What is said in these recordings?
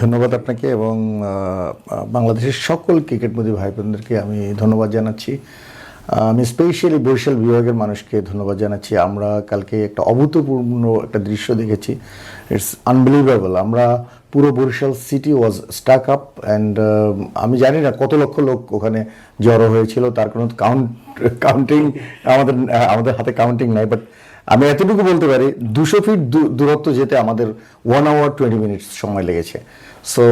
ধন্যবাদ আপনাকে এবং বাংলাদেশের সকল ক্রিকেটমোদী ভাই বোনদেরকে আমি ধন্যবাদ জানাচ্ছি। আমি স্পেশালি বরিশাল বিভাগের মানুষকে ধন্যবাদ জানাচ্ছি। আমরা কালকে একটা অভূতপূর্ণ একটা দৃশ্য দেখেছি। ইটস আনবিলিভেবল আমরা পুরো Barishal city was stuck up and আমি জানি না কত লক্ষ লোক ওখানে জড়ো হয়েছিল। তার কোনো কাউন্ট কাউন্টিং আমাদের আমাদের হাতে কাউন্টিং নাই বাট আমি এতটুকু বলতে পারি, দুশো ফিট দূরত্ব যেতে আমাদের ওয়ান আওয়ার টোয়েন্টি মিনিটস সময় লেগেছে। সো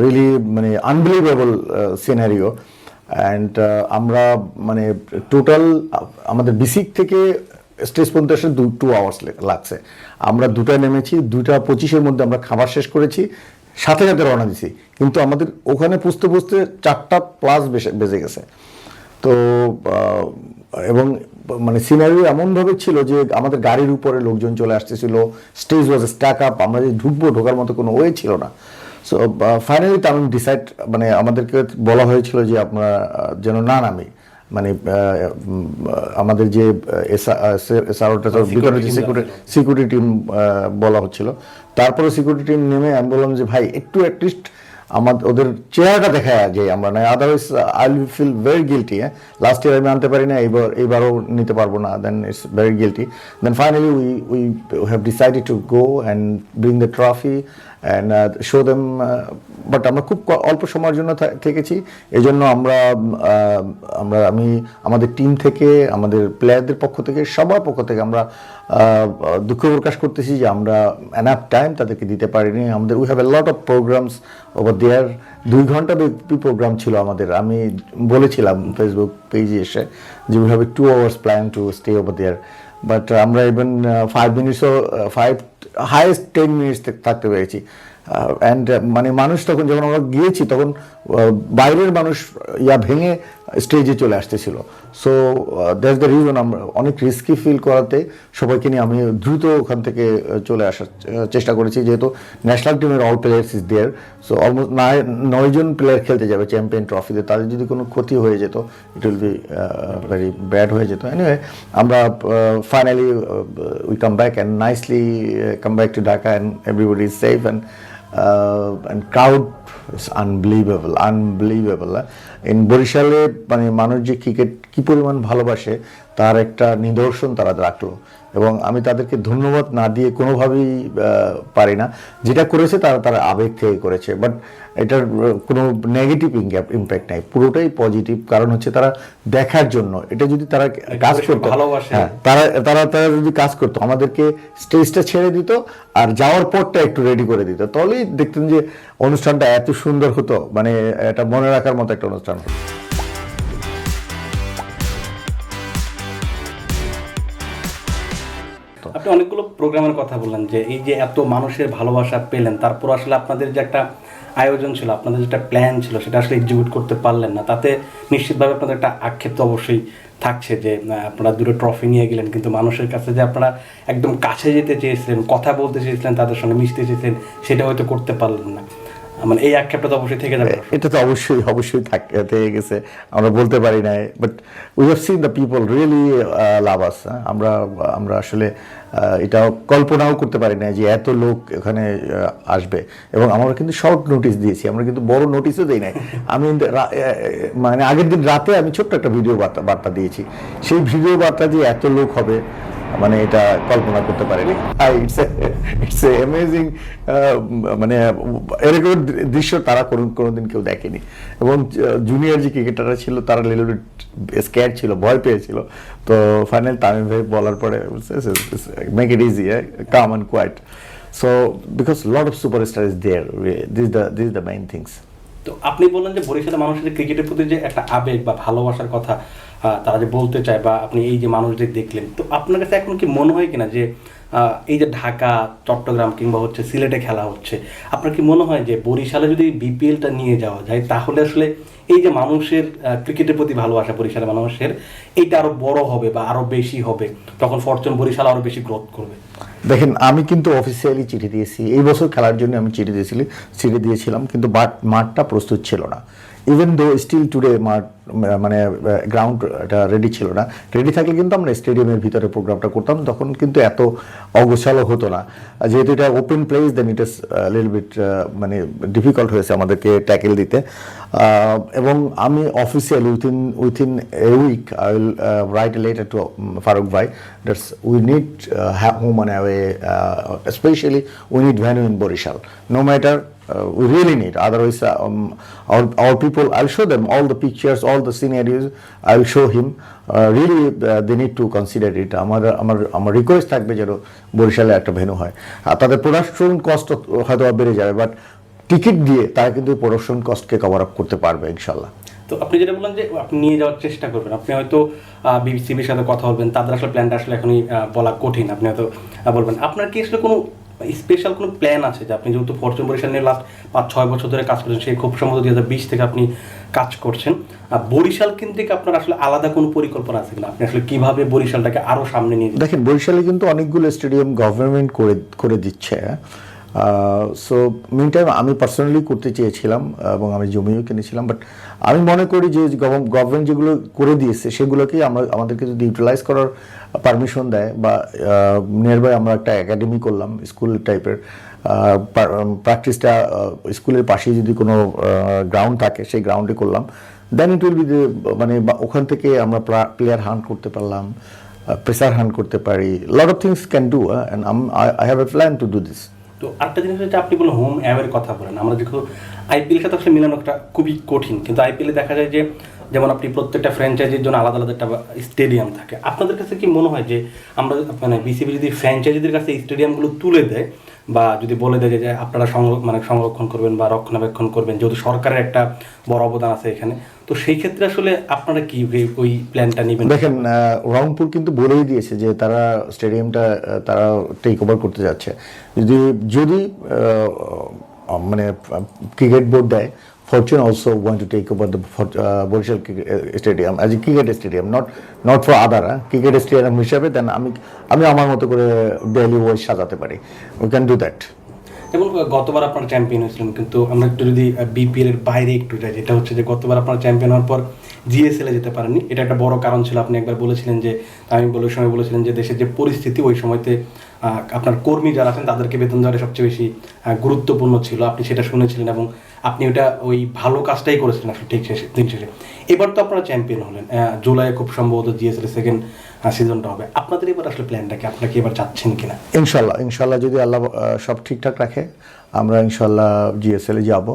রিয়েলি মানে আনবিলিভেবল সিনারিও অ্যান্ড আমরা মানে টোটাল আমাদের বিসিক থেকে স্টেজ পর্যন্ত এসে দু টু আওয়ার্স লাগছে। আমরা দুটায় নেমেছি, দুটা পঁচিশের মধ্যে আমরা খাবার শেষ করেছি, সাথে সাথে রওনা দিছি। কিন্তু আমাদের ওখানে পুষতে পুষতে চারটা প্লাস বেজে গেছে। তো এবং মানে সিনারিও এমনভাবে ছিল যে আমাদের গাড়ির উপরে লোকজন চলে আসতেছিল স্টেজ ওয়াজ স্ট্যাক আপ আমরা যে ঢুকবো ঢোকার মতো কোনো ওয়ে ছিল না। সো ফাইনালি তামিম ডিসাইড মানে আমাদেরকে বলা হয়েছিল যে আপনারা যেন না নামি। মানে আমাদের যে সিকিউরিটি টিম বলা হচ্ছিল। তারপরে সিকিউরিটি টিম নেমে আমি বললাম যে ভাই একটু অ্যাটলিস্ট আমাদের ওদের চেহারাটা দেখা যায় আমরা না otherwise I will feel very guilty হ্যাঁ? লাস্ট ইয়ার আমি আনতে পারি না, এইবার এবারও নিতে পারব না then it's very guilty then finally we we have decided to go and bring the trophy and show them but আমরা খুব অল্প সময়ের জন্য থেকেছি এই জন্য আমরা আমরা, আমি, আমাদের টিম থেকে, আমাদের প্লেয়ারদের পক্ষ থেকে, সবার পক্ষ থেকে আমরা দুঃখ প্রকাশ করতেছি যে আমরা এনাফ টাইম তাদেরকে দিতে পারিনি। আমাদের we have a lot of programs over there দুই ঘণ্টা ব্যাপী প্রোগ্রাম ছিল আমাদের। আমি বলেছিলাম ফেসবুক পেজে এসে যে we have a two hours plan to stay over there but আমরা ইভেন ফাইভ মিনিটসও ফাইভ হাইয়েস্ট টেন মিনিটস থাকতে পেরেছি। অ্যান্ড মানে মানুষ তখন যখন আমরা গিয়েছি তখন বাইরের মানুষ, ইয়া ভেঙে স্টেজে চলে আসতেছিল। সো দ্যাটস দ্য রিজন আমরা অনেক রিস্কি ফিল করাতে সবাইকে নিয়ে আমি দ্রুত ওখান থেকে চলে আসার চেষ্টা করেছি। যেহেতু ন্যাশনাল টিমের all players is there so almost নয় নয়জন প্লেয়ার খেলতে যাবে চ্যাম্পিয়ন ট্রফিতে তাদের যদি কোনো ক্ষতি হয়ে যেত it will be very bad হয়ে যেত। এনিওয়ে আমরা finally we come back and nicely come back to Dhaka and everybody is safe and and crowd is unbelievable unbelievable in বরিশালে মানে মানুষ যে ক্রিকেট কি পরিমাণ ভালোবাসে তার একটা নিদর্শন তারা রাখল। এবং আমি তাদেরকে ধন্যবাদ না দিয়ে কোনোভাবেই পারি না। যেটা করেছে তারা তারা আবেগ থেকে করেছে। বাট এটার কোনো নেগেটিভ ইম্প্যাক্ট নাই। পুরোটাই পজিটিভ কারণ হচ্ছে তারা দেখার জন্য। এটা যদি তারা কাজ করতো ভালোবাসে। হ্যাঁ তারা তারা তারা যদি কাজ করতো আমাদেরকে স্টেজটা ছেড়ে দিত আর যাওয়ার পরটা একটু রেডি করে দিত। তাহলেই দেখতেন যে অনুষ্ঠানটা এত সুন্দর হতো। মানে এটা মনে রাখার মতো একটা অনুষ্ঠান হতো। আপনি অনেকগুলো প্রোগ্রামের কথা বললেন যে এই যে এত মানুষের ভালোবাসা পেলেন, তারপর আসলে আপনাদের যে একটা আয়োজন ছিল, আপনাদের যেটা প্ল্যান ছিল, সেটা আসলে এক্সিকিউট করতে পারলেন না। তাতে নিশ্চিতভাবে আপনাদের একটা আক্ষেপ তো অবশ্যই থাকছে যে আপনারা দুটো ট্রফি নিয়ে গেলেন, কিন্তু মানুষের কাছে যে আপনারা একদম কাছে যেতে চেয়েছিলেন, কথা বলতে চেয়েছিলেন, তাদের সঙ্গে মিশতে চেয়েছিলেন, সেটা হয়তো করতে পারলেন না। মানে এই আক্ষেপটা তো অবশ্যই থেকে যাবে। এটা তো অবশ্যই অবশ্যই থেকে গেছে। আমরা বলতে পারি but we have seen the people really love us আমরা আমরা আসলে কল্পনাও করতে পারি না যে এত লোক এখানে আসবে। এবং আমরা কিন্তু শর্ট নোটিশ দিয়েছি, আমরা কিন্তু বড় নোটিশও দিই নাই। আমি মানে আগের দিন রাতে আমি ছোট্ট একটা ভিডিও বার্তা বার্তা দিয়েছি। সেই ভিডিও বার্তা যে এত লোক হবে মানে এটা কল্পনা করতে পারিনি। ইটস অ্যামেজিং মানে এরকম দৃশ্য তারা কোনো, কোনোদিন কেউ দেখেনি। এবং জুনিয়র যে ক্রিকেটাররা ছিল, তারা লিটল স্ক্যার ছিল, ভয় পেয়েছিল। তো ফাইনাল তামিম ভাই বলার পরে make it easy come and quite so because lot of superstar is there this the this the main things তো আপনি বললেন যে বরিশালের মানুষের ক্রিকেটের প্রতি যে একটা আবেগ বা ভালোবাসার কথা তারা যে বলতে চায় বা আপনি এই যে মানুষদের দেখলেন, তো আপনার কাছে এখন কি মনে হয় কিনা যে এই যে ঢাকা, চট্টগ্রাম কিংবা হচ্ছে সিলেটে খেলা হচ্ছে, আপনার কি মনে হয় যে বরিশালে যদি বিপিএলটা নিয়ে যাওয়া যায়, তাহলে আসলে এই যে মানুষের ক্রিকেটের প্রতি ভালোবাসা বরিশালের মানুষের, এইটা আরও বড় হবে বা আরও বেশি হবে, তখন ফরচুন বরিশাল আরও বেশি গ্রোথ করবে? দেখেন, আমি কিন্তু অফিসিয়ালি চিঠি দিয়েছি। এই বছর খেলার জন্য আমি চিঠি দিয়েছিলাম চিঠি দিয়েছিলাম, কিন্তু মাঠটা প্রস্তুত ছিল না। ইভেন দো স্টিল টুডে মাঠ মানে গ্রাউন্ড এটা রেডি ছিল না রেডি থাকলে কিন্তু আমরা স্টেডিয়ামের ভিতরে প্রোগ্রামটা করতাম, তখন কিন্তু এত অগোছালো হতো না। যেহেতু এটা open place then it is little bit মানে ডিফিকাল্ট হয়েছে আমাদেরকে ট্যাকেল দিতে। এবং আমি officially within within a week I will write letter to Faruk ভাই that's we need home on away specially we need venue in Barishal no matter uh, we really need. Otherwise, uh, um, our, our people, I'll show them all the pictures, all the scenarios. I'll show him. Uh, really, uh, they need to consider it. আমার আমার আমার request থাকবে যেন বরিশালে একটা venue হয় আর তাদের production cost হয়তো বেড়ে যাবে বাট টিকিট দিয়ে তারা কিন্তু প্রোডাকশন কস্টকে কভার আপ করতে পারবে ইনশাল্লাহ তো আপনি যেটা বললেন যে আপনি নিয়ে যাওয়ার চেষ্টা করবেন আপনি হয়তো বিবিসিবির সাথে কথা বলবেন তাদের আসলে প্ল্যানটা আসলে এখনই বলা কঠিন আপনি হয়তো বলবেন আপনার কি আসলে কোনো স্পেশাল কোনো প্ল্যান আছে যে আপনি যেহেতু ফরচুন বরিশাল নিয়ে লাস্ট পাঁচ, ছয় বছর ধরে কাজ করছেন, সেই খুব সম্ভবত দু বিশ থেকে আপনি কাজ করছেন। আর বরিশাল কেন্দ্রিক আপনার আসলে আলাদা কোনো পরিকল্পনা আছে কিনা? আপনি আসলে কীভাবে বরিশালটাকে আরও সামনে নিয়ে দেখেন, বরিশালে কিন্তু অনেকগুলো স্টেডিয়াম গভর্নমেন্ট করে করে দিচ্ছে। সো মিন টাইম আমি পার্সোনালি করতে চেয়েছিলাম, এবং আমি জমিও কিনেছিলাম বাট আমি মনে করি যে গভর্নমেন্ট যেগুলো করে দিয়েছে সেগুলোকেই আমরা, আমাদেরকে যদি ইউটিলাইজ করার পারমিশন দেয়, বা নিয়ার বাই আমরা একটা একাডেমি করলাম স্কুল টাইপের প্র্যাকটিসটা স্কুলের পাশেই যদি কোনো গ্রাউন্ড থাকে, সেই গ্রাউন্ডে করলাম দেন ইট উইল বি মানে ওখান থেকে আমরা প্লেয়ার হান্ট করতে পারলাম প্রেসার হান্ট করতে পারি lot of things can do and I have a plan to do this তো আরেকটা জিনিস হচ্ছে আপনি বলুন হোম অ্যাওয়ের কথা বলেন। আমরা যেহেতু আইপিএল সাথে আসলে একটা খুবই কঠিন। কিন্তু আইপিএলে দেখা যায় যে যেমন আপনি প্রত্যেকটা ফ্র্যাঞ্চাইজির জন্য আলাদা আলাদা একটা স্টেডিয়াম থাকে। আপনাদের কাছে কি মনে হয় যে আমরা মানে বিসিবি যদি ফ্র্যাঞ্চাইজিদের কাছে স্টেডিয়ামগুলো তুলে দেয় বা যদি বলে দেয় যে আপনারা মানে সংরক্ষণ করবেন বা রক্ষণাবেক্ষণ করবেন, যেহেতু সরকারের একটা বড় অবদান আছে এখানে, তো সেই ক্ষেত্রে আসলে আপনারা কি ওই- প্ল্যানটা নেবেন? দেখেন রংপুর কিন্তু বলেই দিয়েছে যে তারা স্টেডিয়ামটা তারা টেক ওভার করতে যাচ্ছে। যদি যদি মানে ক্রিকেট বোর্ড দেয় Fortune also want to take over the Barishal stadium as a cricket stadium not not for other cricket stadium হিসাবে দেন আমি আমি আমার মতো করে ডেইলি ওয়াইজ সাজাতে পারি। উই ক্যান ডু দ্যাট যেমন গতবার আপনারা চ্যাম্পিয়ন হয়েছিলেন, কিন্তু আমরা একটু যদি বিপিএল এর বাইরে একটু যাই, যেটা হচ্ছে যে গতবার আপনারা চ্যাম্পিয়ন হওয়ার পর জিএসএল এ যেতে পারেননি। এটা একটা বড় কারণ ছিল, আপনি একবার বলেছিলেন যে আমি বলে সময় বলেছিলেন যে, দেশের যে পরিস্থিতি, ওই সময়তে আপনার কর্মী যারা আছেন, তাদেরকে বেতন দেওয়াটা সবচেয়ে বেশি গুরুত্বপূর্ণ ছিল। আপনি সেটা শুনেছিলেন এবং আপনি ওটা ওই ভালো কাজটাই করেছিলেন আসলে ঠিক শেষে, দিন শেষে। এবার তো আপনারা চ্যাম্পিয়ন হলেন। জুলাইয়ে খুব সম্ভবত জিএসএল সেকেন্ড সিজনটা হবে। আপনাদের এবার আসলে প্ল্যানটা কি? আপনারা কি এবার চাচ্ছেন কিনা? ইনশাল্লাহ ইনশাল্লাহ যদি আল্লাহ সব ঠিকঠাক রাখে, আমরা ইনশাল্লাহ জিএসএলে যাব।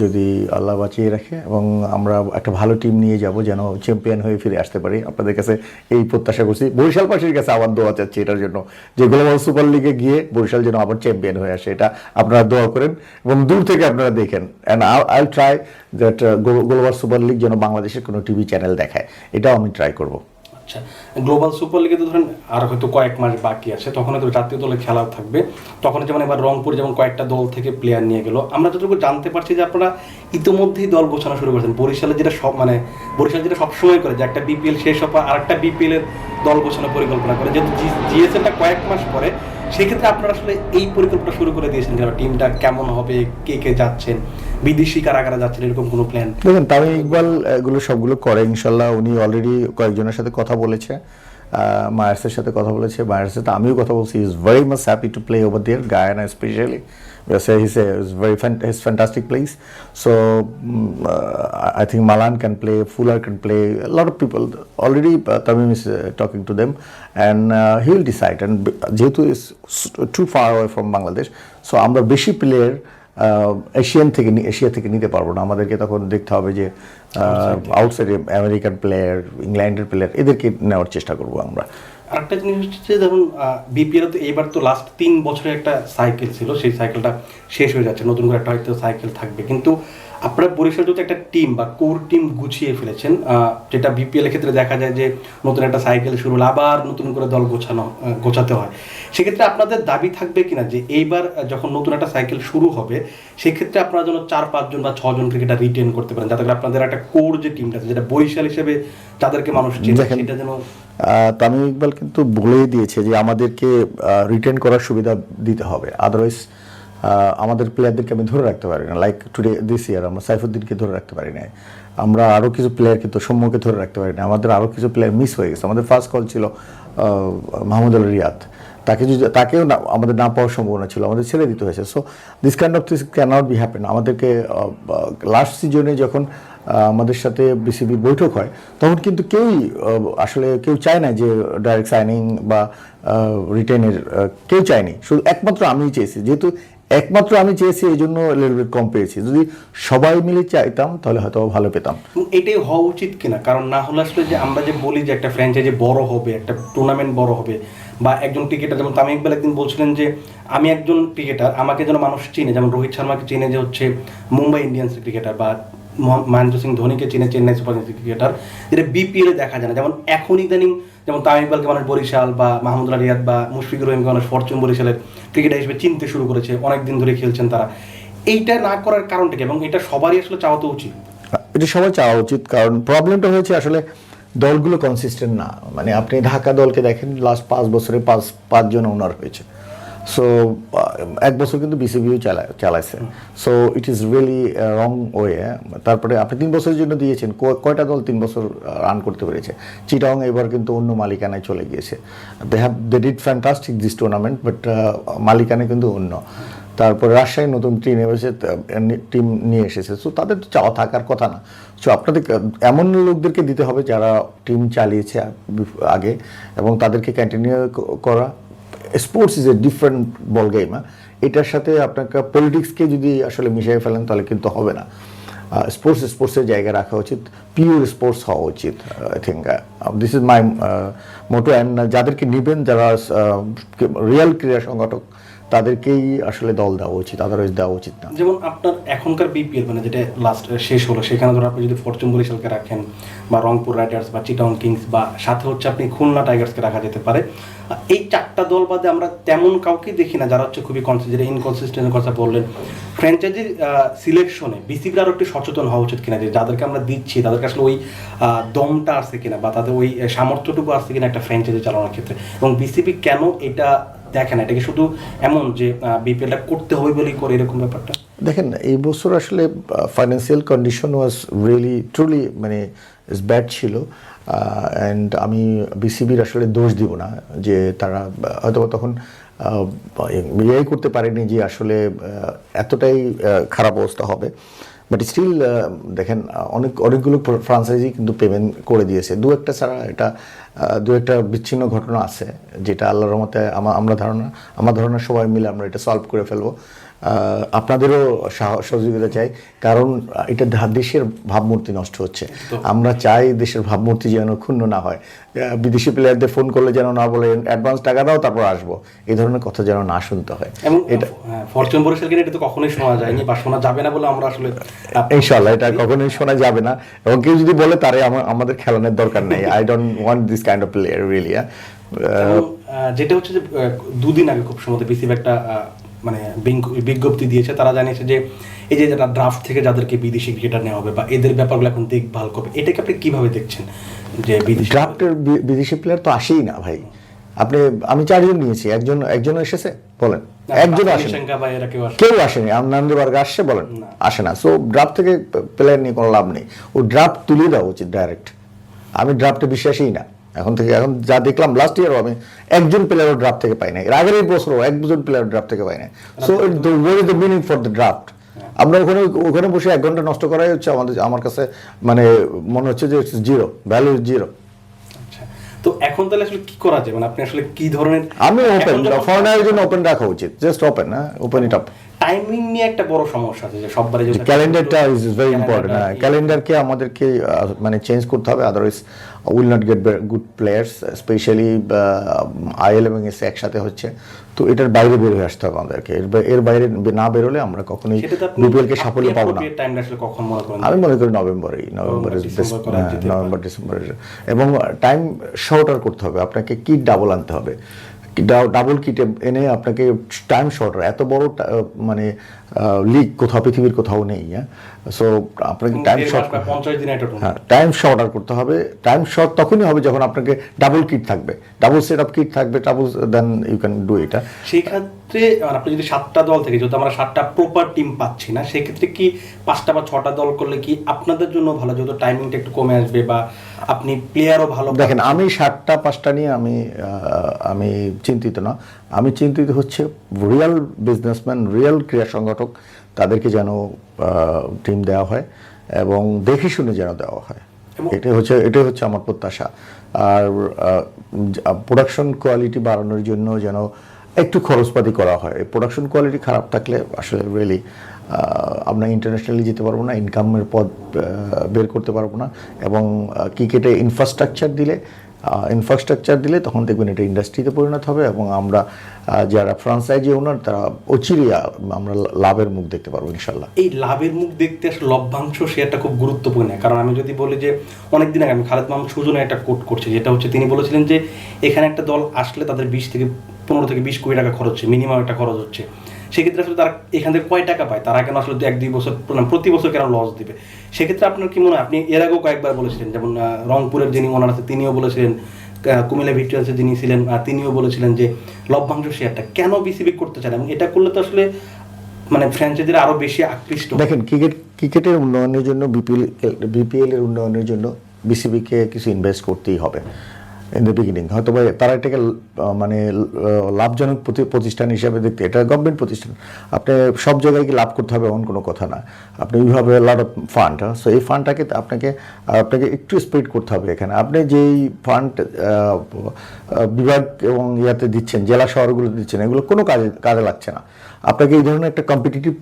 যদি আল্লাহ বাঁচিয়ে রাখে এবং আমরা একটা ভালো টিম নিয়ে যাব যেন চ্যাম্পিয়ন হয়ে ফিরে আসতে পারি। আপনাদের কাছে এই প্রত্যাশা করছি। বরিশাল পাশের কাছে আবার দোয়া চাচ্ছি এটার জন্য যে গ্লোবাল সুপার লিগে গিয়ে বরিশাল যেন আবার চ্যাম্পিয়ন হয়ে আসে, এটা আপনারা দোয়া করেন এবং দূর থেকে আপনারা দেখেন। And I try that global super league যেন বাংলাদেশের কোনো টিভি চ্যানেল দেখায়, এটাও আমি ট্রাই করব। আচ্ছা গ্লোবাল সুপার লিগে তো ধরেন আর হয়তো কয়েক মাস বাকি আছে, তখন হয়তো জাতীয় দলে খেলা থাকবে। তখন যেমন এবার রংপুর যেমন কয়েকটা দল থেকে প্লেয়ার নিয়ে গেল। আমরা যতটুকু জানতে পারছি যে আপনারা ইতিমধ্যেই দল গোছানো শুরু করেছেন। বরিশালে যেটা সব মানে বরিশাল যেটা সবসময় করে যে একটা বিপিএল শেষ হওয়ার আর একটা বিপিএল এর দল গোছানোর পরিকল্পনা করে। যেহেতু জিএসএলটা কয়েক মাস পরে সেক্ষেত্রে আপনারা আসলে এই পরিকল্পনা শুরু করে দিয়েছেন যে টিমটা কেমন হবে? কে কে যাচ্ছেন? বিদেশি কারা কারা যাচ্ছেন? এরকম কোনো প্ল্যান দেখেন তামিম ইকবাল এগুলো সবগুলো করে, ইনশাল্লাহ উনি অলরেডি কয়েকজনের সাথে কথা বলেছে। মায়ার্সের সাথে কথা বলেছে। মায়ার্সের সাথে আমিও কথা বলছি। Is very much happy to play over there Guyana specially his is very his fantastic place so I think Malan can play Fuller can play lot of people already Tamim is talking to them and he will decide and যেহেতু is to far way from Bangladesh so আমরা বেশি player Asian থেকে Asia থেকে নিতে পারব না। আমাদেরকে তখন দেখতে হবে যে আউটসাইড আমেরিকান প্লেয়ার ইংল্যান্ডের প্লেয়ার এদেরকে নেওয়ার চেষ্টা করব আমরা। আরেকটা জিনিস হচ্ছে ধরুন বিপিএল তো এবার তো লাস্ট তিন বছরে একটা সাইকেল ছিল, সেই সাইকেলটা শেষ হয়ে যাচ্ছে, নতুন করে একটা হয়তো সাইকেল থাকবে। কিন্তু আপনারা বরিশাল যদি একটা টিম বা কোর টিম গুছিয়ে ফেলেছেন যেটা বিপিএল এর ক্ষেত্রে দেখা যায় যে নতুন একটা সাইকেল শুরু হলো আবার নতুন করে দল গোছানো গোছাতে হয়। সেক্ষেত্রে আপনাদের দাবি থাকবে কিনা যে এইবার যখন নতুন একটা সাইকেল শুরু হবে সেক্ষেত্রে আপনারা যেন চার পাঁচজন বা ছজন ক্রিকেটার রিটেন করতে পারেন যাতে করে আপনাদের একটা কোর যে টিমটা আছে যেটা বরিশাল হিসেবে তাদেরকে মানুষ চেনে সেটা যেন তামিম ইকবাল কিন্তু বলেই দিয়েছে যে আমাদেরকে রিটেন করার সুবিধা দিতে হবে। আদারওয়াইজ আমাদের প্লেয়ারদেরকে আমি ধরে রাখতে পারি না। লাইক টুডে দিস ইয়ার আমরা সাইফুদ্দিনকে ধরে রাখতে পারি না আমরা আরও কিছু প্লেয়ারকে তো সম্মুখে ধরে রাখতে পারি না আমাদের আরও কিছু প্লেয়ার মিস হয়ে গেছে। আমাদের ফার্স্ট কল ছিল মাহমুদ আল রিয়াদ। তাকে যদি, তাকেও না, আমাদের না পাওয়ার সম্ভাবনা ছিল, আমাদের ছেড়ে দিতে হয়েছে। So this kind of this can't be happen আমাদেরকে লাস্ট সিজনে যখন আমাদের সাথে বিসিবির বৈঠক হয়, তখন কিন্তু কেউই আসলে কেউ চায় না যে ডাইরেক্ট সাইনিং বা রিটেনের কেউ চায়নি। শুধু একমাত্র আমিই চেয়েছি। যেহেতু একমাত্র আমি চেয়েছি এই জন্য রেলওয়ে কম পেয়েছি। যদি সবাই মিলে চাইতাম, তাহলে হয়তো ভালো পেতাম। এটাই হওয়া উচিত কিনা? কারণ না হলে আসলে যে আমরা যে বলি যে একটা ফ্র্যাঞ্চাইজি বড় হবে, একটা টুর্নামেন্ট বড় হবে, বা একজন ক্রিকেটার যেমন তামিম ইকবাল একদিন বলছিলেন যে, আমি একজন ক্রিকেটার আমাকে যেন মানুষ চিনে। যেমন রোহিত শর্মাকে চিনে যে হচ্ছে মুম্বাই ইন্ডিয়ান্সের ক্রিকেটার বা মহেন্দ্র সিং ধোনিকে চিনে চেন্নাই সুপার কিংসের ক্রিকেটার, যেটা বিপিএলে দেখা যায় না। যেমন এখন ইদানিং যেমন তামিম ইকবালকে মানুষ বরিশাল বা মাহমুদুল্লাহ রিয়াদ বা মুশফিকুর রহিমকে মানুষ ফরচুন বরিশালের ক্রিকেটার হিসেবে চিনতে শুরু করেছে। অনেক দিন ধরে খেলছেন তারা। এইটা না করার কারণটা কি? এবং এটা সবারই আসলে চাওয়া তো উচিত। এটা সবাই চাওয়া উচিত। কারণ প্রবলেমটা হয়েছে আসলে দলগুলো কনসিস্টেন্ট না। মানে আপনি ঢাকা দলকে দেখেন লাস্ট পাঁচ বছরে পাঁচ পাঁচজন ওনার হয়েছে। সো এক বছর কিন্তু বিসিবিও চালায় চালাইছে। So it is really wrong way তারপরে আপনি তিন বছরের জন্য দিয়েছেন কয়টা দল তিন বছর রান করতে পেরেছে? চিটাং এবার কিন্তু অন্য মালিকানায় চলে গিয়েছে। They have they did fantastic this tournament but মালিকানায় কিন্তু অন্য। তারপরে রাজশাহী নতুন টিম এসেছে টিম নিয়ে এসেছে। সো তাদের তো চাওয়া থাকার কথা না। সো আপনাদের এমন লোকদেরকে দিতে হবে যারা টিম চালিয়েছে আগে, এবং তাদেরকে কন্টিনিউ করা। Sports is a different ball game এটার সাথে আপনাকে পলিটিক্সকে যদি আসলে মিশিয়ে ফেলেন, তাহলে কিন্তু হবে না। স্পোর্টস স্পোর্টসের জায়গায় রাখা উচিত পিওর স্পোর্টস হওয়া উচিত I think this is my motto and যাদেরকে নেবেন, যারা রিয়েল ক্রীড়া সংগঠক, তাদেরকেই আসলে দল দেওয়া উচিত আদারওয়াইজ দেওয়া উচিত না। যেমন আপনার এখনকার বিপিএল মানে যেটা লাস্ট শেষ হলো, সেখানে ধরো আপনি যদি ফরচুন বরিশালকে রাখেন, বা রংপুর রাইডার্স বা চিটাং কিংস বা সাথে হচ্ছে আপনি খুলনা টাইগার্সকে রাখা যেতে পারে। এই চারটা দল বাদে আমরা তেমন কাউকেই দেখি না যারা হচ্ছে খুবই কনসিস্টেন্ট ইনকনসিস্টেন্টের কথা বললেন। ফ্র্যাঞ্চাইজির সিলেকশনে বিসিবির আরও একটু সচেতন হওয়া উচিত কিনা, যে যাদেরকে আমরা দিচ্ছি, তাদেরকে আসলে ওই দমটা আসছে কিনা বা তাদের ওই সামর্থ্যটুকু আসছে কিনা একটা ফ্র্যাঞ্চাইজি চালানোর ক্ষেত্রে। এবং বিসিবি কেন এটা দেখে না? এটাকে শুধু এমন যে বিপিএলটা করতে হবে বলেই করে এরকম ব্যাপারটা? দেখেন, এই বছর আসলে financial condition was really truly মানে ব্যাড ছিল। অ্যান্ড আমি বিসিবির আসলে দোষ দিব না যে তারা হয়তো তখন ইয়ে করতে পারেনি যে আসলে এতটাই খারাপ অবস্থা হবে বাট স্টিল দেখেন অনেক অনেকগুলো ফ্রান্সাইজি কিন্তু পেমেন্ট করে দিয়েছে দু একটা ছাড়া এটা দু একটা বিচ্ছিন্ন ঘটনা আছে যেটা আল্লাহর মতে আমরা ধারণা আমার ধারণা সবাই মিলে আমরা এটা সলভ করে ফেলব। আপনাদেরও সহযোগিতা চাই কারণ এটা দেশের ভাবমূর্তি নষ্ট হচ্ছে। আমরা চাই দেশের ভাবমূর্তি যেন ক্ষুণ্ণ না হয়। বিদেশি প্লেয়ারদের ফোন করলে যেন না বলে অ্যাডভান্স টাকা দাও তারপর আসব। এই ধরনের কথা যেন না শুনতে হয়। এটা ফরচুন বরিশাল এটা তো কখনোই শোনা যায়নি বা শোনা যাবে না বলে আমরা আসলে আহ, ইনশাল্লাহ এটা কখনোই শোনা যাবে না। এবং কেউ যদি বলে তারে আমাদের খেলানোর দরকার নেই। I don't want this kind of player really ah, যেটা হচ্ছে যে দুদিন আগে খুব সম্ভবত বিসিবি একটা মানে বিজ্ঞপ্তি দিয়েছে। তারা জানিয়েছে যে এই যে যারা ড্রাফট থেকে যাদেরকে বিদেশি ক্রিকেটার নেওয়া হবে বা এদের ব্যাপারগুলো এখন দেখভাল করবে এটাকে আপনি কীভাবে দেখছেন যে বিদেশি ড্রাফটের বিদেশি প্লেয়ার তো আসেই না ভাই। আপনি আমি চারজন নিয়েছি। একজন একজন এসেছে? বলেন। একজন আসেন। কেউ আসে কেউ আসেনি। আনন্দবার্গ আসছে? বলেন। আসে না। সো ড্রাফট থেকে প্লেয়ার নিয়ে কোনো লাভ নেই। ও ড্রাফট তুলে দেওয়া উচিত ডাইরেক্ট আমি ড্রাফটে বিশ্বাসই না। এখন থেকে এখন যা দেখলাম লাস্ট ইয়ারও আমি একজন প্লেয়ারও ড্রাফট থেকে পাই নাই। এর আগের বছরও একজন প্লেয়ার ড্রাফট থেকে পাই নাই। So the is the meaning for the draft আমরা ওখানে ওখানে বসে এক ঘণ্টা নষ্ট করাই হচ্ছে আমাদের আমার কাছে মানে মনে হচ্ছে যে জিরো ভ্যালু জিরো তো এখন তাহলে আসলে কি করা যায়? মানে আপনি আসলে কি ধরনের আমি ওপেন ফরেনারের জন্য ওপেন রাখা উচিত। জাস্ট ওপেন হ্যাঁ? ওপেন ইট আপ টাইমিং নিয়ে একটা বড় সমস্যা আছে যে সববারে যে ক্যালেন্ডারটা ইজ ভেরি ইম্পর্টেন্ট ক্যালেন্ডারটা- হ্যাঁ। ক্যালেন্ডারকে আমাদেরকে মানে চেঞ্জ করতে হবে otherwise will not get good players specially IL এবং এস একসাথে হচ্ছে। তো এটার বাইরে বের হয়ে আসতে হবে আমাদেরকে। এর বাইরে না বেরোলে আমরা কখনোই বিপিএল কে সাফল্য পাবো না। আমি মনে করি নভেম্বরেই। নভেম্বরের করা নভেম্বর ডিসেম্বরের। এবং টাইম শর্টার করতে হবে, আপনাকে কিট ডাবল আনতে হবে। ডাবল কিটে এনে আপনাকে টাইম শর্টার এত বড় মানে লিগ কোথাও পৃথিবীর কোথাও নেই হ্যাঁ? সো আপনাকে টাইম শর্ট। হ্যাঁ টাইম শর্ট অর্ডার করতে হবে। টাইম শর্ট তখনই হবে যখন আপনাকে ডাবল কিট থাকবে। ডাবল সেট আপ কিট থাকবে double then you can do এটা। সেই ক্ষেত্রে আপনি যদি সাতটা দল থেকে যেহেতু আমরা সাতটা প্রপার টিম পাচ্ছি না সেক্ষেত্রে কি পাঁচটা বা ছটা দল করলে কি আপনাদের জন্য ভালো যেহেতু টাইমিংটা একটু কমে আসবে বা আপনি প্লেয়ারও ভালো দেখেন আমি সাতটা পাঁচটা নিয়ে আমি আমি চিন্তিত না। আমি চিন্তিত হচ্ছে রিয়েল বিজনেসম্যান রিয়েল ক্রীড়া সংগঠক তাদেরকে যেন টিম দেওয়া হয় এবং দেখে শুনে যেন দেওয়া হয়। এটাই হচ্ছে এটাই হচ্ছে আমার প্রত্যাশা। আর প্রোডাকশন কোয়ালিটি বাড়ানোর জন্য যেন একটু খরচপাতি করা হয়। প্রোডাকশন কোয়ালিটি খারাপ থাকলে আসলে রিয়েলি আমরা ইন্টারন্যাশনালি যেতে পারব না ইনকামের পথ বের করতে পারব না এবং ক্রিকেটে ইনফ্রাস্ট্রাকচার দিলে ইনফ্রাস্ট্রাকচার দিলে তখন দেখবেন এটা ইন্ডাস্ট্রিতে পরিণত হবে এবং আমরা যারা ফ্রান্সাইজি ওনার তারা অচিরেই আমরা লাভের মুখ দেখতে পারব ইনশাল্লাহ এই লাভের মুখ দেখতে আসলে লভ্যাংশ শেয়ারটা খুব গুরুত্বপূর্ণ। কারণ আমি যদি বলি যে, অনেকদিন আগে আমি খালেদ মাহমুদ সুজনে একটা কোট করছি, যেটা হচ্ছে তিনি বলেছিলেন যে, এখানে একটা দল আসলে তাদের বিশ থেকে পনেরো থেকে বিশ কোটি টাকা খরচ হচ্ছে মিনিমাম একটা খরচ হচ্ছে। সেক্ষেত্রে আসলে তারা এখান থেকে কয় টাকা পায়? তারা কেন আসলে এক, দুই বছর প্রতি বছর কেন লস দিবে? সেক্ষেত্রে আপনার কি মনে হয়? আপনি এর আগেও কয়েকবার বলেছিলেন, যেমন রংপুরের যিনি ওনার আছে, তিনিও বলেছিলেন কুমিল্লা ভিক্টোরিয়াসের যিনি ছিলেন তিনিও বলেছিলেন যে, লভ্যাংশ শেয়ারটা কেন বিসিবি করতে চান? এবং এটা করলে তো আসলে মানে ফ্র্যাঞ্চাইজিরা আরও বেশি আকৃষ্ট। দেখেন, ক্রিকেট, ক্রিকেটের উন্নয়নের জন্য বিপিএল বিপিএল এর উন্নয়নের জন্য বিসিবিকে কিছু ইনভেস্ট করতেই হবে। ইন দ্য বিগিনিং হয়তো বা তারা এটাকে মানে লাভজনক প্রতি- প্রতিষ্ঠান হিসাবে দেখতে, এটা গভর্নমেন্ট প্রতিষ্ঠান। আপনি সব জায়গায় কি লাভ করতে হবে এমন কোনো কথা না। আপনি a lot of fund so এই ফান্ডটাকে আপনাকে আপনাকে একটু স্প্রেড করতে হবে এখানে। আপনি যেই ফান্ড বিভাগ এবং ইয়াতে দিচ্ছেন, জেলা শহরগুলো দিচ্ছেন, এগুলো কোনো কাজে কাজে লাগছে না। আপনাকে এই ধরনের একটা কম্পিটিটিভ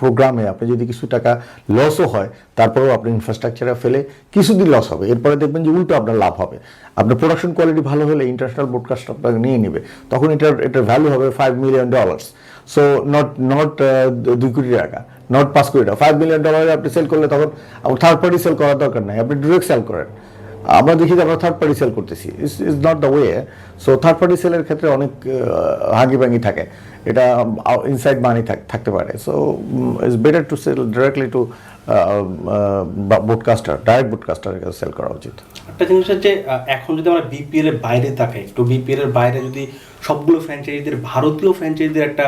প্রোগ্রামে আপনি যদি কিছু টাকা লসও হয়, তারপরেও আপনি ইনফ্রাস্ট্রাকচারে ফেলে কিছুদিন লস হবে। এরপরে দেখবেন যে উল্টো আপনার লাভ হবে। আপনার প্রোডাকশন কোয়ালিটি ভালো হলে ইন্টারন্যাশনাল ব্রডকাস্ট আপনাকে নিয়ে নেবে। তখন এটার এটার ভ্যালু হবে five million dollars so not not দুই কোটি টাকা নট পাঁচ কোটি টাকা। ফাইভ মিলিয়ন ডলারে আপনি সেল করলে তখন আপনার থার্ড পার্টি সেল করার দরকার নাই। আপনি ডিরেক্ট সেল করেন। আমরা দেখি যে আমরা থার্ড পার্টি সেল করতেছি। Is is not the way so third party সেলের ক্ষেত্রে অনেক ভাঙ্গি থাকে। এটা ইনসাইড মানি থাকতে পারে। So it's better to sell directly to broadcaster direct broadcaster sell করা উচিত। একটা জিনিস হচ্ছে এখন যদি আমরা বিপিএল এর বাইরে তাকাই একটু বিপিএল এর বাইরে যদি সবগুলো ফ্র্যাঞ্চাইজিদের ভারতীয় ফ্র্যাঞ্চাইজিদের একটা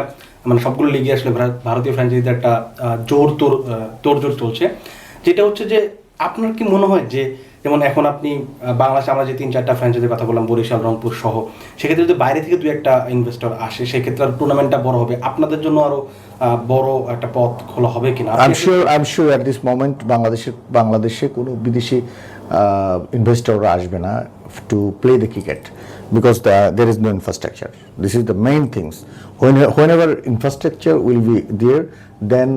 মানে সবগুলো লিগে আসলে ভারতীয় ফ্র্যাঞ্চাইজিদের একটা জোর তোর জোর চলছে। যেটা হচ্ছে যে, আপনার কি মনে হয় যে যেমন এখন আপনি বাংলাদেশে আমরা যে তিন চারটা ফ্র্যাঞ্চাইজির কথা বললাম, বরিশাল, রংপুর সহ, সেক্ষেত্রে যদি বাইরে থেকে দু একটা ইনভেস্টর আসে, সেক্ষেত্রে টুর্নামেন্টটা বড় হবে। আপনাদের জন্য আরও বড় একটা পথ খোলা হবে কিনা? I am sure I am sure at this moment বাংলাদেশে বাংলাদেশে কোনো বিদেশি ইনভেস্টররা আসবে না to play the cricket because there is no infrastructure this is the main things whenever infrastructure will be there then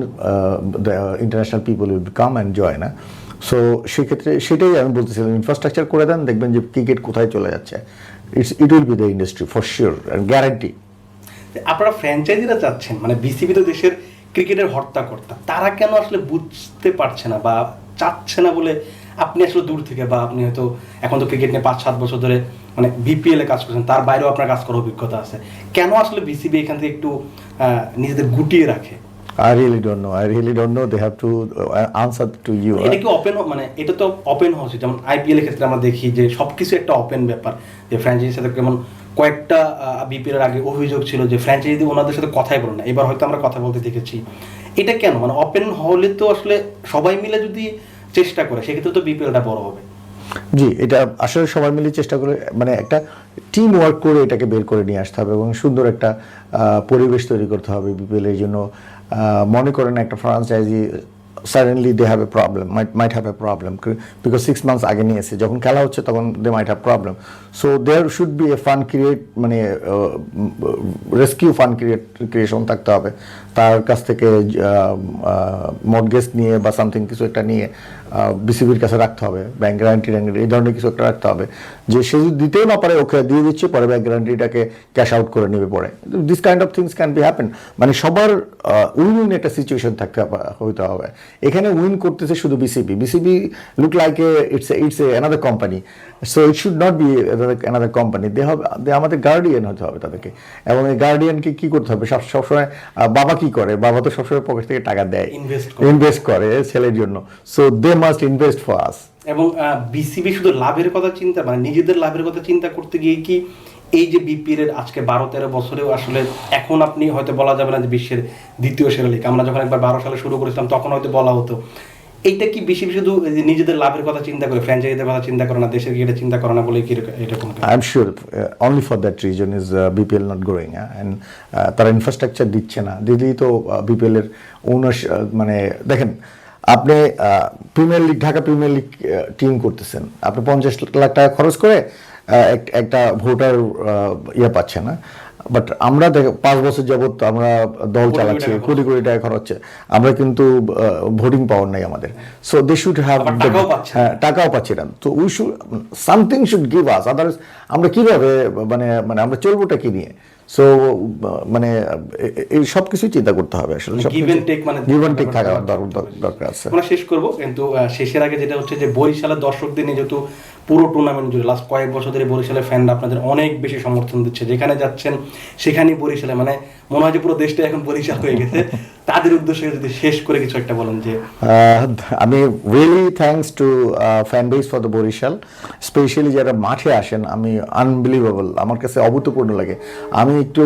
the international people will come and join না so সেক্ষেত্রে সেটাই আমি বলতেছিলাম ইনফ্রাস্ট্রাকচার করে দেন, দেখবেন যে ক্রিকেট কোথায় চলে যাচ্ছে। It's it will be the industry for sure guarantee আপনারা ফ্র্যাঞ্চাইজিরা চাচ্ছেন মানে বিসিবি তো দেশের ক্রিকেটের হর্তাকর্তা, তারা কেন আসলে বুঝতে পারছে না বা চাচ্ছে না বলে আপনি আসলে দূর থেকে বা আপনি হয়তো এখন তো ক্রিকেট নিয়ে পাঁচ সাত বছর ধরে মানে বিপিএল এ কাজ করছেন, তার বাইরেও আপনার কাজ করার অভিজ্ঞতা আছে। কেন আসলে বিসিবি এখান থেকে একটু নিজেদের গুটিয়ে রাখে? I really don't know. I really don't know. They have to uh, answer to you. এটা কি ওপেন মানে এটা তো ওপেন হওয়া উচিত যেমন আইপিএল এর ক্ষেত্রে আমরা দেখি যে সবকিছু একটা ওপেন ব্যাপার যে ফ্র্যাঞ্চাইজির সাথে যেমন কয়েকটা বিপিএল এর আগে অভিযোগ ছিল যে ফ্র্যাঞ্চাইজি ওনাদের সাথে কথাই বলে না এবার হয়তো আমরা কথা বলতে দেখেছি এটা কেন মানে ওপেন হলে তো আসলে সবাই মিলে যদি চেষ্টা করে সেক্ষেত্রে তো বিপিএলটা বড় হবে জি এটা আসলে সবাই মিলে চেষ্টা করে মানে একটা টিম ওয়ার্ক করে এটাকে বের করে নিয়ে আসতে হবে এবং সুন্দর একটা পরিবেশ তৈরি করতে হবে বিপিএল এর জন্য মনে করেন একটা franchise suddenly they have a problem might might have a problem because six months আগে নিয়ে এসে যখন খেলা হচ্ছে তখন they might have problem so there should be a fun create মানে রেস্কিউ ফান ক্রিয়েট ক্রিয়েশন থাকতে হবে। তার কাছ থেকে মর্গেজ নিয়ে বা সামথিং কিছু একটা নিয়ে বিসিবির কাছে রাখতে হবে ব্যাংক গ্যারান্টি এই ধরনের কিছু একটা রাখতে হবে, যে সে যদি দিতেও না পারে, ওকে দিয়ে দিচ্ছে, পরে ব্যাংক গ্যারান্টিটাকে ক্যাশ আউট করে নেবে পরে। This kind of things can be happen মানে সবার উইন উইন একটা সিচুয়েশন থাকতে হইতে হবে। এখানে উইন করতেছে শুধু BCB BCB look like a it's it's a another company so it should not be another company they হবে দে আমাদের গার্ডিয়ান হতে হবে তাদেরকে। এবং এই গার্ডিয়ানকে কি করতে হবে? সব সবসময় বাবা কি করে? বাবা তো সবসময় পকেট থেকে টাকা দেয়। করে। ইনভেস্ট করে ছেলের জন্য। So they must invest for us এবং বিসিবি শুধু লাভের কথা চিন্তা মানে নিজেদের লাভের কথা চিন্তা করতে গিয়ে কি এই যে বিপিএল এর আজকে বারো তেরো বছরেও আসলে এখন আপনি হয়তো বলা যাবে না যে বিশ্বের দ্বিতীয় সেরা লিগ আমরা যখন একবার বারো সালে শুরু করেছিলাম তখন হয়তো বলা হতো এইটা কি বেশি শুধু নিজেদের লাভের কথা চিন্তা করে ফ্র্যাঞ্চাইজিদের কথা চিন্তা করে না দেশের ক্রিকেটের চিন্তা করে না বলে কি এরকম- uh, only for that reason is uh, BPL not growing uh, and uh, তারা ইনফ্রাস্ট্রাকচার দিচ্ছে না। দিলেই তো বিপিএল এর ওনার মানে দেখেন আপনি premier league Dhaka premier league team করতেছেন। আপনি পঞ্চাশ লাখ টাকা খরচ করে একটা ভোটার ইয়ে পাচ্ছে না। বাট আমরা দেখ পাঁচ বছর যাবত আমরা দল চালাচ্ছি কোটি কোটি টাকা খরচ আমরা কিন্তু ভোটিং পাওয়ার নাই আমাদের। সো দে শুড হ্যাভ টাকাও হ্যাঁ টাকাও পাচ্ছি না। তো we should something should give us otherwise আমরা কীভাবে মানে মানে আমরা চলবোটা কি নিয়ে? সো মানে এই সব কিছুই চিন্তা করতে হবে আসলে and take মানে- গিভ অ্যান্ড টেক থাকা দর- দর- দরকার আছে। আমরা শেষ করব কিন্তু শেষের আগে যেটা হচ্ছে যে বরিশালের দর্শকদের নিয়ে যেহেতু পুরো টুর্নামেন্ট জুড়ে লাস্ট কয়েক বছর ধরে বরিশালের ফ্যানরা আপনাদের অনেক বেশি সমর্থন দিচ্ছে। যেখানে যাচ্ছেন, সেখানেই বরিশালে মানে মনে হয় যে পুরো দেশটা এখন বরিশাল হয়ে গেছে। তাদের উদ্দেশ্যে যদি শেষ করে কিছু একটা বলেন যে আমি really thanks to fan base for the Barishal specially যারা মাঠে আসেন আমি আনবিলিভেবল আমার কাছে অভূতপূর্ণ লাগে। আমি একটু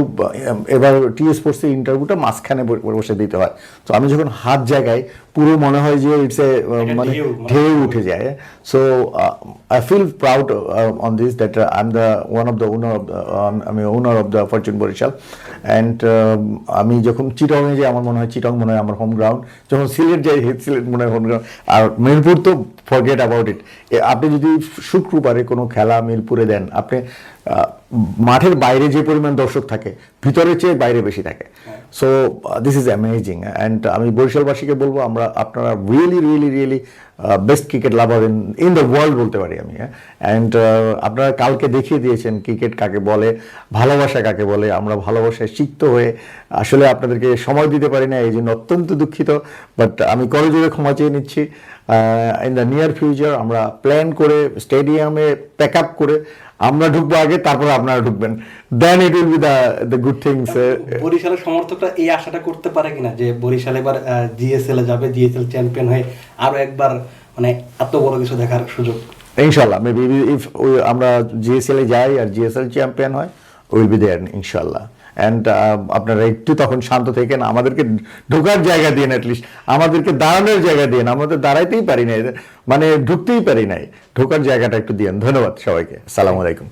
এবার টি স্পোর্টসের ইন্টারভিউটা মাঝখানে বসে দিতে হয়। তো আমি যখন হাত জায়গায় পুরো মনে হয় যে ইটস এ মানে ঢেউ, ঢেউ উঠে যায়। So I feel proud on this that I am the one of the owner of the আমি owner of the Fortune Barishal. And আমি যখন চিটংয়ে যাই, আমার মনে হয় চিটং মনে হয় আমার হোম গ্রাউন্ড যখন সিলেট যাই, সিলেট মনে হয় হোম গ্রাউন্ড আর মিরপুর তো ফরগেট অ্যাবাউট ইট আপনি যদি শুক্রবারে কোনো খেলা মিরপুরে দেন, আপনি মাঠের বাইরে যে পরিমাণ দর্শক থাকে, ভিতরের চেয়ে বাইরে বেশি থাকে। So this is amazing and আমি বরিশালবাসীকে বলব, আমরা আপনারা really really really best cricket lover in in the world বলতে পারি আমি হ্যাঁ? অ্যান্ড আপনারা কালকে দেখিয়ে দিয়েছেন ক্রিকেট কাকে বলে, ভালোবাসা কাকে বলে, আমরা ভালোবাসায় সিক্ত হয়ে আসলে আপনাদেরকে সময় দিতে পারি না, এই জন্য অত্যন্ত দুঃখিত। বাট আমি করজোরে ক্ষমা চেয়ে নিচ্ছি। ইন দ্য নিয়ার ফিউচার আমরা প্ল্যান করে স্টেডিয়ামে প্যাক আপ করে আমরা ঢুকবো আগে তারপর আপনারা ঢুকবেন। Then it will be the the good things বরিশালের সমর্থকরা এই আশাটা করতে পারে কিনা যে বরিশাল এবার জিএসএল এ যাবে জিএসএল চ্যাম্পিয়ন হয়ে আরও একবার মানে এত বড় কিছু দেখার সুযোগ। ইনশাল্লাহ মেবি ইফ আমরা জিএসএল এ যাই আর জিএসএল চ্যাম্পিয়ন হয় উইল বি দেয়ার ইনশাল্লাহ। অ্যান্ড আপনারা একটু তখন শান্ত থেকেন, আমাদেরকে ঢোকার জায়গা দিন অ্যাটলিস্ট আমাদেরকে দাঁড়ানোর জায়গা দিন আমরা তো দাঁড়াইতেই পারি না মানে ঢুকতেই পারি নাই। ঢোকার জায়গাটা একটু দিন ধন্যবাদ সবাইকে, সালাম আলাইকুম।